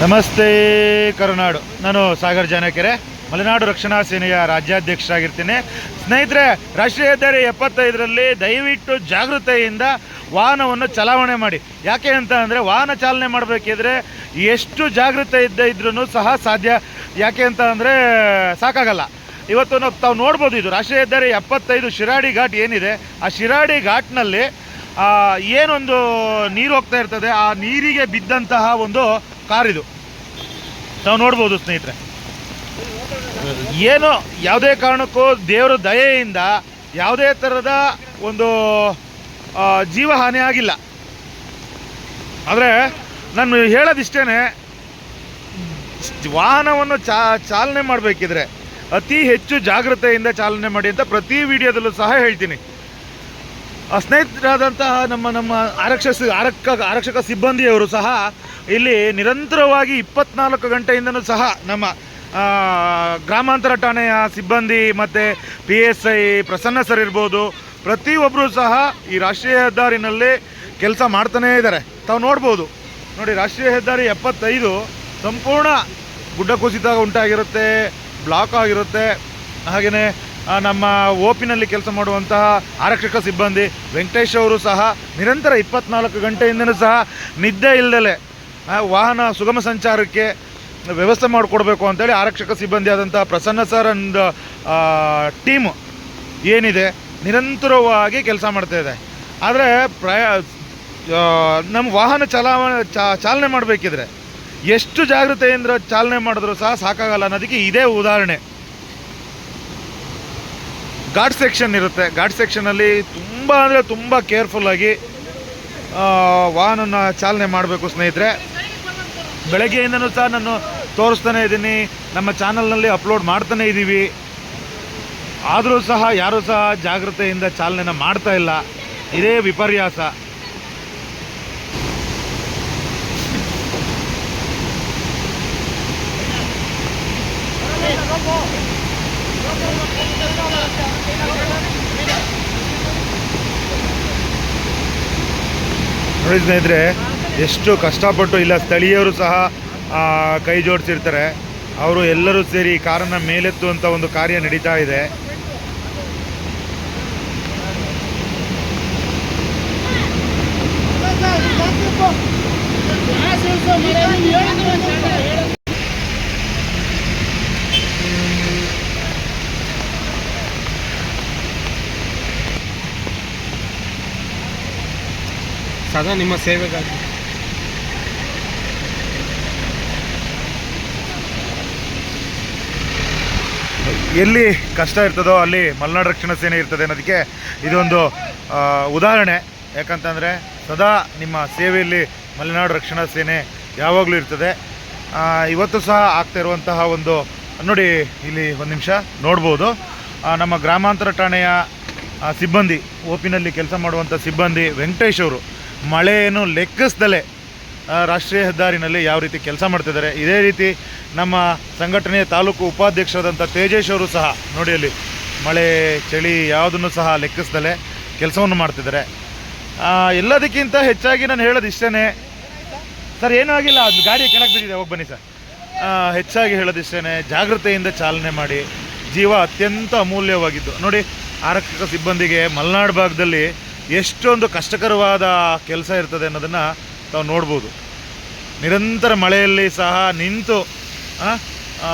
ನಮಸ್ತೆ ಕರುನಾಡು. ನಾನು ಸಾಗರ್ ಜಾನಕೆರೆ. ಮಲೆನಾಡು ರಕ್ಷಣಾ ಸೇನೆಯ ರಾಜ್ಯಾಧ್ಯಕ್ಷರಾಗಿರ್ತೀನಿ. ಸ್ನೇಹಿತರೆ, ರಾಷ್ಟ್ರೀಯ ಹೆದ್ದಾರಿ ಎಪ್ಪತ್ತೈದರಲ್ಲಿ ದಯವಿಟ್ಟು ಜಾಗೃತೆಯಿಂದ ವಾಹನವನ್ನು ಚಲಾವಣೆ ಮಾಡಿ. ಯಾಕೆ ಅಂತ ಅಂದರೆ ವಾಹನ ಚಾಲನೆ ಮಾಡಬೇಕಿದ್ರೆ ಎಷ್ಟು ಜಾಗೃತೆ ಇದ್ದ ಇದ್ರೂ ಸಹ ಸಾಧ್ಯ. ಯಾಕೆ ಅಂತ ಅಂದರೆ ಸಾಕಾಗಲ್ಲ. ಇವತ್ತು ನಾವು ತಾವು ನೋಡ್ಬೋದು ಇದು. ರಾಷ್ಟ್ರೀಯ ಹೆದ್ದಾರಿ ಎಪ್ಪತ್ತೈದು ಶಿರಾಡಿ ಘಾಟ್ ಏನಿದೆ, ಆ ಶಿರಾಡಿ ಘಾಟ್ನಲ್ಲಿ ಏನೊಂದು ನೀರು ಹೋಗ್ತಾ ಇರ್ತದೆ. ಆ ನೀರಿಗೆ ಬಿದ್ದಂತಹ ಒಂದು ಕಾರಿದು ನಾವು ನೋಡ್ಬೋದು ಸ್ನೇಹಿತರೆ. ಏನು, ಯಾವುದೇ ಕಾರಣಕ್ಕೂ ದೇವರ ದಯೆಯಿಂದ ಯಾವುದೇ ಥರದ ಒಂದು ಜೀವ ಹಾನಿ ಆಗಿಲ್ಲ. ಆದರೆ ನಾನು ಹೇಳೋದಿಷ್ಟೇ ವಾಹನವನ್ನು ಚಾ, ಚಾಲನೆ ಮಾಡಬೇಕಿದ್ರೆ ಅತಿ ಹೆಚ್ಚು ಜಾಗ್ರತೆಯಿಂದ ಚಾಲನೆ ಮಾಡಿ ಅಂತ ಪ್ರತಿ ವಿಡಿಯೋದಲ್ಲೂ ಸಹ ಹೇಳ್ತೀನಿ. ಸ್ನೇಹಿತರಾದಂತಹ ನಮ್ಮ ನಮ್ಮ ಆರಕ್ಷಕ ಆರಕ್ಷಕ ಆರಕ್ಷಕ ಸಿಬ್ಬಂದಿಯವರು ಸಹ ಇಲ್ಲಿ ನಿರಂತರವಾಗಿ ಇಪ್ಪತ್ನಾಲ್ಕು ಗಂಟೆಯಿಂದಲೂ ಸಹ ನಮ್ಮ ಗ್ರಾಮಾಂತರ ಠಾಣೆಯ ಸಿಬ್ಬಂದಿ ಮತ್ತು P S I Prasanna sir ಇರ್ಬೋದು ಪ್ರತಿಯೊಬ್ಬರೂ ಸಹ ಈ ರಾಷ್ಟ್ರೀಯ ಹೆದ್ದಾರಿನಲ್ಲಿ ಕೆಲಸ ಮಾಡ್ತಾನೇ ಇದ್ದಾರೆ. ತಾವು ನೋಡ್ಬೋದು. ನೋಡಿ, ರಾಷ್ಟ್ರೀಯ ಹೆದ್ದಾರಿ ಎಪ್ಪತ್ತೈದು ಸಂಪೂರ್ಣ ಗುಡ್ಡ ಕುಸಿತ ಉಂಟಾಗಿರುತ್ತೆ, ಬ್ಲಾಕ್ ಆಗಿರುತ್ತೆ. ಹಾಗೆಯೇ ನಮ್ಮ ಓಪಿನಲ್ಲಿ ಕೆಲಸ ಮಾಡುವಂತಹ ಆರಕ್ಷಕ ಸಿಬ್ಬಂದಿ ವೆಂಕಟೇಶ್ ಅವರು ಸಹ ನಿರಂತರ ಇಪ್ಪತ್ನಾಲ್ಕು ಗಂಟೆಯಿಂದಲೂ ಸಹ ನಿದ್ದೆ ಇಲ್ಲದಲೆ ವಾಹನ ಸುಗಮ ಸಂಚಾರಕ್ಕೆ ವ್ಯವಸ್ಥೆ ಮಾಡಿಕೊಡ್ಬೇಕು ಅಂತೇಳಿ ಆರಕ್ಷಕ ಸಿಬ್ಬಂದಿ ಆದಂಥ ಪ್ರಸನ್ನ ಸರ್ ಅಂಡ್ ಟೀಮ್ ಏನಿದೆ ನಿರಂತರವಾಗಿ ಕೆಲಸ ಮಾಡ್ತಾ ಇದೆ. ಆದರೆ ಪ್ರಯ ನಮ್ಮ ವಾಹನ ಚಲಾವಣೆ ಚಾಲನೆ ಮಾಡಬೇಕಿದ್ರೆ ಎಷ್ಟು ಜಾಗೃತೆಯಿಂದ ಚಾಲನೆ ಮಾಡಿದ್ರು ಸಹ ಸಾಕಾಗಲ್ಲ ಅನ್ನೋದಕ್ಕೆ ಇದೇ ಉದಾಹರಣೆ. ಘಾಟ್ ಸೆಕ್ಷನ್ ಇರುತ್ತೆ. ಘಾಟ್ ಸೆಕ್ಷನಲ್ಲಿ ತುಂಬ ಅಂದರೆ ತುಂಬ ಕೇರ್ಫುಲ್ಲಾಗಿ ವಾಹನನ ಚಾಲನೆ ಮಾಡಬೇಕು ಸ್ನೇಹಿತರೆ. ಬೆಳಗ್ಗೆಯಿಂದನೂ ಸಹ ನಾನು ತೋರಿಸ್ತಾನೆ ಇದ್ದೀನಿ. ನಮ್ಮ ಚಾನಲ್ನಲ್ಲಿ ಅಪ್ಲೋಡ್ ಮಾಡ್ತಾನೆ ಇದ್ದೀವಿ. ಆದರೂ ಸಹ ಯಾರೂ ಸಹ ಜಾಗ್ರತೆಯಿಂದ ಚಾಲನೆನ ಮಾಡ್ತಾ ಇಲ್ಲ. ಇದೇ ವಿಪರ್ಯಾಸ. ನೋಡಿ ಸ್ನೇಹಿತರೆ ಎಷ್ಟು ಕಷ್ಟಪಟ್ಟು ಇಲ್ಲ, ಸ್ಥಳೀಯರು ಸಹ ಕೈ ಜೋಡಿಸಿರ್ತಾರೆ. ಅವರು ಎಲ್ಲರೂ ಸೇರಿ ಕಾರನ್ನು ಮೇಲೆತ್ತುವಂಥ ಒಂದು ಕಾರ್ಯ ನಡೀತಾ ಇದೆ. ಸದಾ ನಿಮ್ಮ ಸೇವೆಗಾಗಿ. ಎಲ್ಲಿ ಕಷ್ಟ ಇರ್ತದೋ ಅಲ್ಲಿ ಮಲೆನಾಡು ರಕ್ಷಣಾ ಸೇನೆ ಇರ್ತದೆ ಅನ್ನೋದಕ್ಕೆ ಇದೊಂದು ಉದಾಹರಣೆ. ಯಾಕಂತಂದರೆ ಸದಾ ನಿಮ್ಮ ಸೇವೆಯಲ್ಲಿ ಮಲೆನಾಡು ರಕ್ಷಣಾ ಸೇನೆ ಯಾವಾಗಲೂ ಇರ್ತದೆ. ಇವತ್ತು ಸಹ ಆಗ್ತಾ ಇರುವಂತಹ ಒಂದು, ನೋಡಿ ಇಲ್ಲಿ ಒಂದು ನಿಮಿಷ ನೋಡ್ಬೋದು. ನಮ್ಮ ಗ್ರಾಮಾಂತರ ಠಾಣೆಯ ಸಿಬ್ಬಂದಿ, ಓಪಿನಲ್ಲಿ ಕೆಲಸ ಮಾಡುವಂಥ ಸಿಬ್ಬಂದಿ ವೆಂಕಟೇಶ್ ಅವರು ಮಳೆಯನ್ನು ಲೆಕ್ಕಿಸ್ದಲೇ ರಾಷ್ಟ್ರೀಯ ಹೆದ್ದಾರಿನಲ್ಲಿ ಯಾವ ರೀತಿ ಕೆಲಸ ಮಾಡ್ತಿದ್ದಾರೆ. ಇದೇ ರೀತಿ ನಮ್ಮ ಸಂಘಟನೆಯ ತಾಲೂಕು ಉಪಾಧ್ಯಕ್ಷರಾದಂಥ ತೇಜೇಶ್ ಅವರು ಸಹ ನೋಡಿ ಅಲ್ಲಿ ಮಳೆ, ಚಳಿ ಯಾವುದನ್ನು ಸಹ ಲೆಕ್ಕಿಸ್ದಲೇ ಕೆಲಸವನ್ನು ಮಾಡ್ತಿದ್ದಾರೆ. ಎಲ್ಲದಕ್ಕಿಂತ ಹೆಚ್ಚಾಗಿ ನಾನು ಹೇಳೋದು ಇಷ್ಟೇ ಸರ್, ಏನೂ ಆಗಿಲ್ಲ, ಅದು ಗಾಡಿ ಕೆಳಗೆ ಬಿದ್ದಿದೆ, ಹೋಗಿ ಬನ್ನಿ ಸರ್. ಹೆಚ್ಚಾಗಿ ಹೇಳೋದು ಹೇಳೋದಿಷ್ಟೇ ಜಾಗೃತೆಯಿಂದ ಚಾಲನೆ ಮಾಡಿ. ಜೀವ ಅತ್ಯಂತ ಅಮೂಲ್ಯವಾಗಿದ್ದು. ನೋಡಿ, ಆರಕ್ಷಕ ಸಿಬ್ಬಂದಿಗೆ ಮಲೆನಾಡು ಭಾಗದಲ್ಲಿ ಎಷ್ಟೊಂದು ಕಷ್ಟಕರವಾದ ಕೆಲಸ ಇರ್ತದೆ ಅನ್ನೋದನ್ನು ತಾವು ನೋಡ್ಬೋದು. ನಿರಂತರ ಮಳೆಯಲ್ಲಿ ಸಹ ನಿಂತು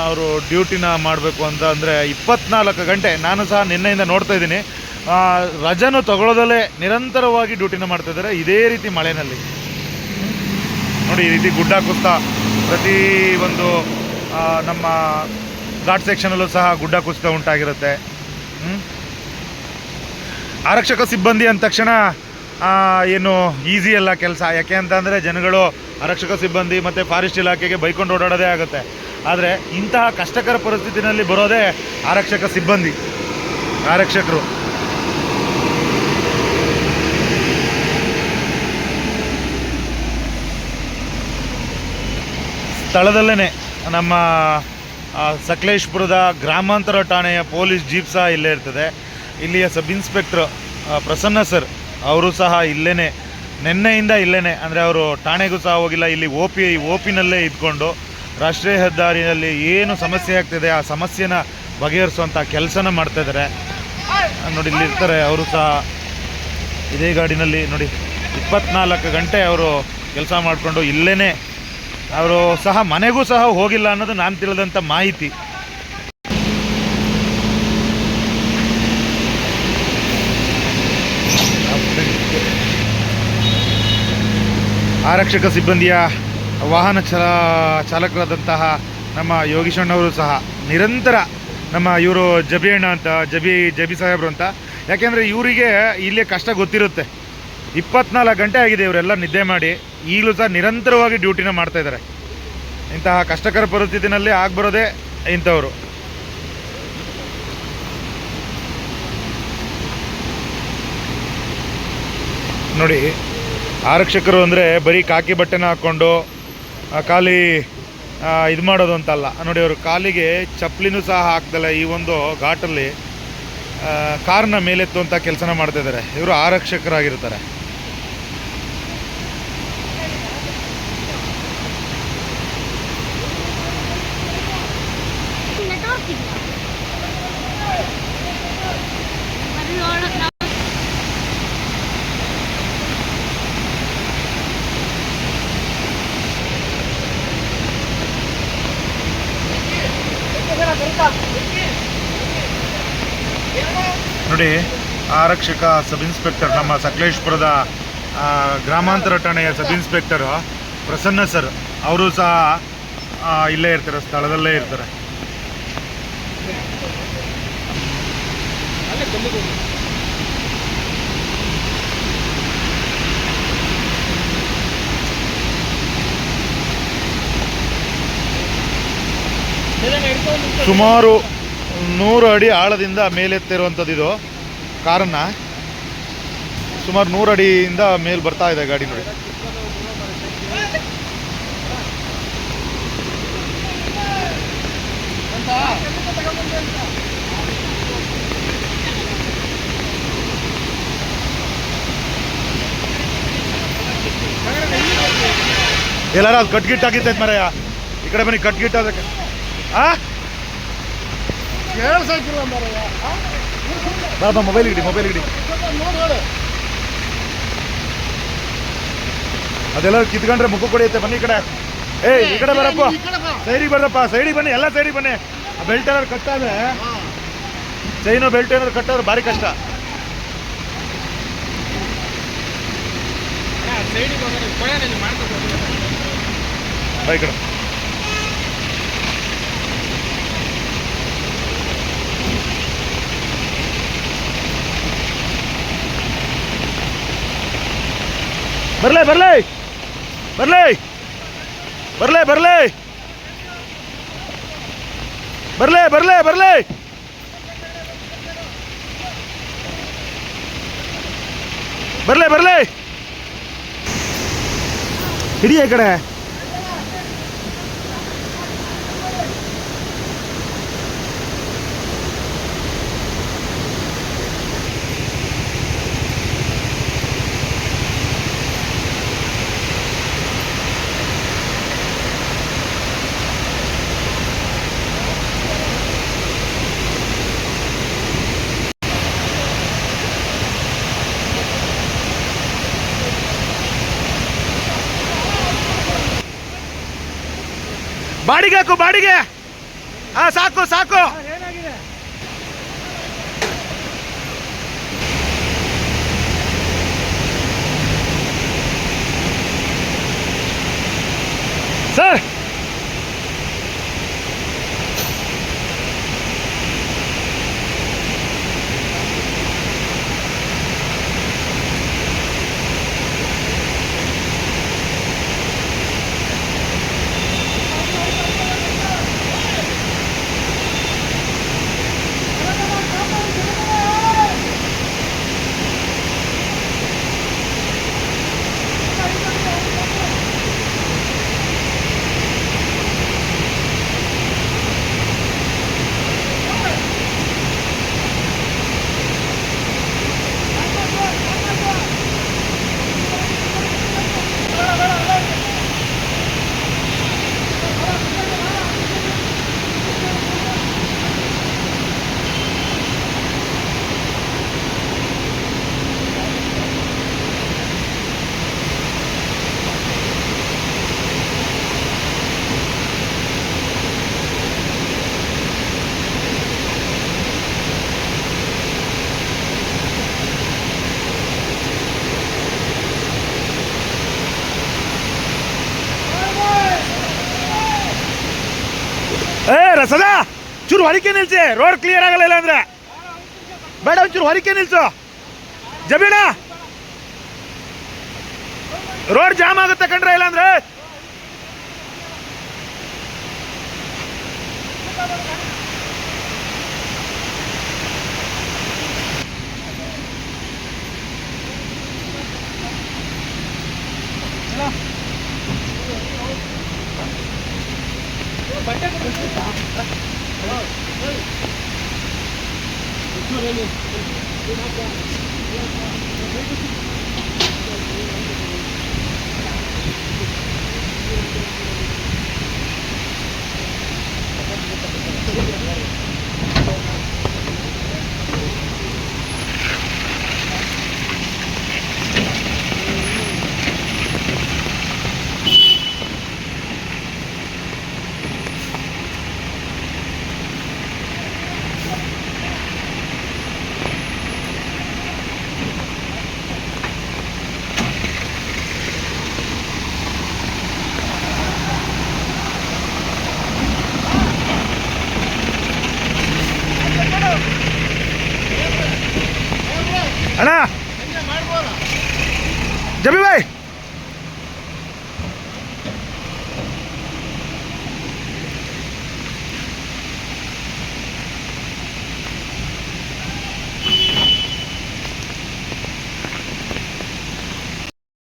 ಅವರು ಡ್ಯೂಟಿನ ಮಾಡಬೇಕು ಅಂತ ಅಂದರೆ ಇಪ್ಪತ್ನಾಲ್ಕು ಗಂಟೆ. ನಾನು ಸಹ ನಿನ್ನೆಯಿಂದ ನೋಡ್ತಾ ಇದ್ದೀನಿ. ರಜಾನು ತಗೊಳ್ಳೋದಲ್ಲೇ ನಿರಂತರವಾಗಿ ಡ್ಯೂಟಿನ ಮಾಡ್ತಿದ್ದಾರೆ ಇದೇ ರೀತಿ ಮಳೆನಲ್ಲಿ. ನೋಡಿ, ಈ ರೀತಿ ಗುಡ್ಡ ಕುಸ್ತಾ ಪ್ರತಿ ಒಂದು ನಮ್ಮ ಘಾಟ್ ಸೆಕ್ಷನಲ್ಲೂ ಸಹ ಗುಡ್ಡ ಕುಸಿತ ಉಂಟಾಗಿರುತ್ತೆ? ಆರಕ್ಷಕ ಸಿಬ್ಬಂದಿ ಅಂದ ತಕ್ಷಣ ಏನು ಈಸಿ ಅಲ್ಲ ಕೆಲಸ. ಯಾಕೆ ಅಂತಂದರೆ ಜನಗಳು ಆರಕ್ಷಕ ಸಿಬ್ಬಂದಿ ಮತ್ತು ಫಾರೆಸ್ಟ್ ಇಲಾಖೆಗೆ ಬೈಕೊಂಡು ಓಡಾಡೋದೇ ಆಗುತ್ತೆ. ಆದರೆ ಇಂತಹ ಕಷ್ಟಕರ ಪರಿಸ್ಥಿತಿನಲ್ಲಿ ಬರೋದೇ ಆರಕ್ಷಕ ಸಿಬ್ಬಂದಿ, ಆರಕ್ಷಕರು. ಸ್ಥಳದಲ್ಲೇ ನಮ್ಮ ಸಕಲೇಶ್ಪುರದ ಗ್ರಾಮಾಂತರ ಠಾಣೆಯ ಪೊಲೀಸ್ ಜೀಪ್ ಸಹ ಇಲ್ಲೇ ಇರ್ತದೆ. ಇಲ್ಲಿಯ ಸಬ್ ಇನ್ಸ್ಪೆಕ್ಟ್ರ್ ಪ್ರಸನ್ನ ಸರ್ ಅವರು ಸಹ ಇಲ್ಲೇ ನಿನ್ನೆಯಿಂದ ಇಲ್ಲೇ ಅಂದರೆ ಅವರು ಠಾಣೆಗೂ ಸಹ ಹೋಗಿಲ್ಲ, ಇಲ್ಲಿ ಓ ಪಿ ಓ ಪಿನಲ್ಲೇ ಇದ್ಕೊಂಡು ರಾಷ್ಟ್ರೀಯ ಹೆದ್ದಾರಿಯಲ್ಲಿ ಏನು ಸಮಸ್ಯೆ ಆಗ್ತಿದೆ, ಆ ಸಮಸ್ಯೆನ ಬಗೆಹರಿಸುವಂಥ ಕೆಲಸನ ಮಾಡ್ತಾಯಿದ್ದಾರೆ ನೋಡಿ, ಇಲ್ಲಿ ಇರ್ತಾರೆ, ಅವರು ಸಹ ಇದೇ ಗಾಡಿನಲ್ಲಿ, ನೋಡಿ, ಇಪ್ಪತ್ನಾಲ್ಕು ಗಂಟೆ ಅವರು ಕೆಲಸ ಮಾಡಿಕೊಂಡು ಇಲ್ಲೇ ಅವರು ಸಹ ಮನೆಗೂ ಸಹ ಹೋಗಿಲ್ಲ ಅನ್ನೋದು ನಾನು ತಿಳಿದಂಥ ಮಾಹಿತಿ. ಆರಕ್ಷಕ ಸಿಬ್ಬಂದಿಯ ವಾಹನ ಚಲ ಚಾಲಕರಾದಂತಹ ನಮ್ಮ ಯೋಗೀಶಣ್ಣವರು ಸಹ ನಿರಂತರ ನಮ್ಮ ಇವರು ಜಬಿ ಅಣ್ಣ ಅಂತ, ಜಬಿ ಜಬಿ ಸಾಹೇಬ್ರು ಅಂತ. ಯಾಕೆಂದರೆ ಇವರಿಗೆ ಇಲ್ಲೇ ಕಷ್ಟ ಗೊತ್ತಿರುತ್ತೆ. ಇಪ್ಪತ್ನಾಲ್ಕು ಗಂಟೆ ಆಗಿದೆ ಇವರೆಲ್ಲ ನಿದ್ದೆ ಮಾಡಿ. ಈಗಲೂ ಸಹ ನಿರಂತರವಾಗಿ ಡ್ಯೂಟಿನ ಮಾಡ್ತಾ ಇದ್ದಾರೆ. ಇಂತಹ ಕಷ್ಟಕರ ಪರಿಸ್ಥಿತಿನಲ್ಲಿ ಆಗ್ಬರೋದೇ ಇಂಥವರು. ನೋಡಿ, ಆರಕ್ಷಕರು ಅಂದರೆ ಬರೀ ಕಾಕಿ ಬಟ್ಟೆನ ಹಾಕ್ಕೊಂಡು ಖಾಲಿ ಇದು ಮಾಡೋದು ಅಂತಲ್ಲ. ನೋಡಿ ಅವರು ಕಾಲಿಗೆ ಚಪ್ಪಲಿನೂ ಸಹ ಹಾಕ್ದಲ್ಲ ಈ ಒಂದು ಘಾಟಲ್ಲಿ. ಕಾರ್ನ ಮೇಲೆತ್ತುವಂಥ ಕೆಲಸನ ಮಾಡ್ತಾ ಇದ್ದಾರೆ ಇವರು ಆರಕ್ಷಕರಾಗಿರ್ತಾರೆ ನೆಟ್ವರ್ಕ್ ಇಲ್ಲ ಬರೀ ನೋಡಕ್ ನಾವು ನೋಡಿ ಆರಕ್ಷಕ ಸಬ್ ಇನ್ಸ್ಪೆಕ್ಟರ್ ನಮ್ಮ ಸಕಲೇಶ್ಪುರದ ಗ್ರಾಮಾಂತರ ಠಾಣೆಯ ಸಬ್ ಇನ್ಸ್ಪೆಕ್ಟರ್ ಪ್ರಸನ್ನ ಸರ್ ಅವರು ಸಹ ಇಲ್ಲೇ ಇರ್ತಾರೆ ಸ್ಥಳದಲ್ಲೇ ಇರ್ತಾರೆ. ಸುಮಾರು ನೂರು ಅಡಿ ಆಳದಿಂದ ಮೇಲೆತ್ತಿರುವಂಥದ್ದು ಇದು. ಕಾರನ್ನ ಸುಮಾರು ನೂರು ಅಡಿಯಿಂದ ಮೇಲೆ ಬರ್ತಾ ಇದೆ ಗಾಡಿ ನೋಡಿ. ಎಲ್ಲಾರ ಅದು ಕಟ್ಗಿಟ್ ಆಗಿತ್ತೈತೆ ಮರಯ್ಯ ಈ ಕಡೆ ಬನ್ನಿ ಕಟ್ಗಿಟ್ ಅದಕ್ಕೆ ಆ ಬಾಬಾ ಮೊಬೈಲ್ ಇಡಿ ಮೊಬೈಲ್ ಇಡಿ ಅದೆಲ್ಲ ಕಿತ್ಕೊಂಡ್ರೆ ಮುಖ ಕೊಡಿಯುತ್ತೆ ಬನ್ನಿ ಈ ಕಡೆ. ಏ ಈ ಕಡೆ ಬರಪ್ಪ. ಸೈಡಿಗೆ ಬರ್ರಪ್ಪ ಸೈಡಿಗೆ ಬನ್ನಿ ಎಲ್ಲ ಸೈಡಿಗೆ ಬನ್ನಿ. ಆ ಬೆಲ್ಟ್ ಏನಾದ್ರು ಕಟ್ಟಾದ್ರೆ ಚೈನು ಬೆಲ್ಟ್ ಏನಾದ್ರು ಕಟ್ಟಾದ್ರೆ ಭಾರಿ ಕಷ್ಟ. ಬಾ ಈ ಕಡೆ. ಬರ್ಲೇ ಬರ್ಲೇ. ಬರ್ಲೇ. ಬರ್ಲೇ ಬರ್ಲೇ. ಬರ್ಲೇ ಬರ್ಲೇ ಬರ್ಲೇ. ಬರಲೇ ಬರಲೇ. ಹಿಡಿಯ ಕಡೆ ಹಾಕು ಬಾಡಿಗೆ. ಹಾ ಸಾಕು ಸಾಕು ಸರ್ ನಿಲ್ಸಲ್ಲ ಸದಾ ಚೂರು ಹೊರಕೆ ನಿಲ್ಸಿ. ರೋಡ್ ಕ್ಲಿಯರ್ ಆಗಲ್ಲ ಇಲ್ಲ ಅಂದ್ರೆ. ಬೇಡ, ಒಂಚೂರು ಹೊರಕೆ ನಿಲ್ಸು. ಜಮೀನ? ರೋಡ್ ಜಾಮ್ ಆಗುತ್ತೆ ಕಂಡ್ರೆ ಇಲ್ಲ ಅಂದ್ರೆ ಬಟ್ಟೆ ಅಣ್ಣ ಜಬಿ ಬಾಯ್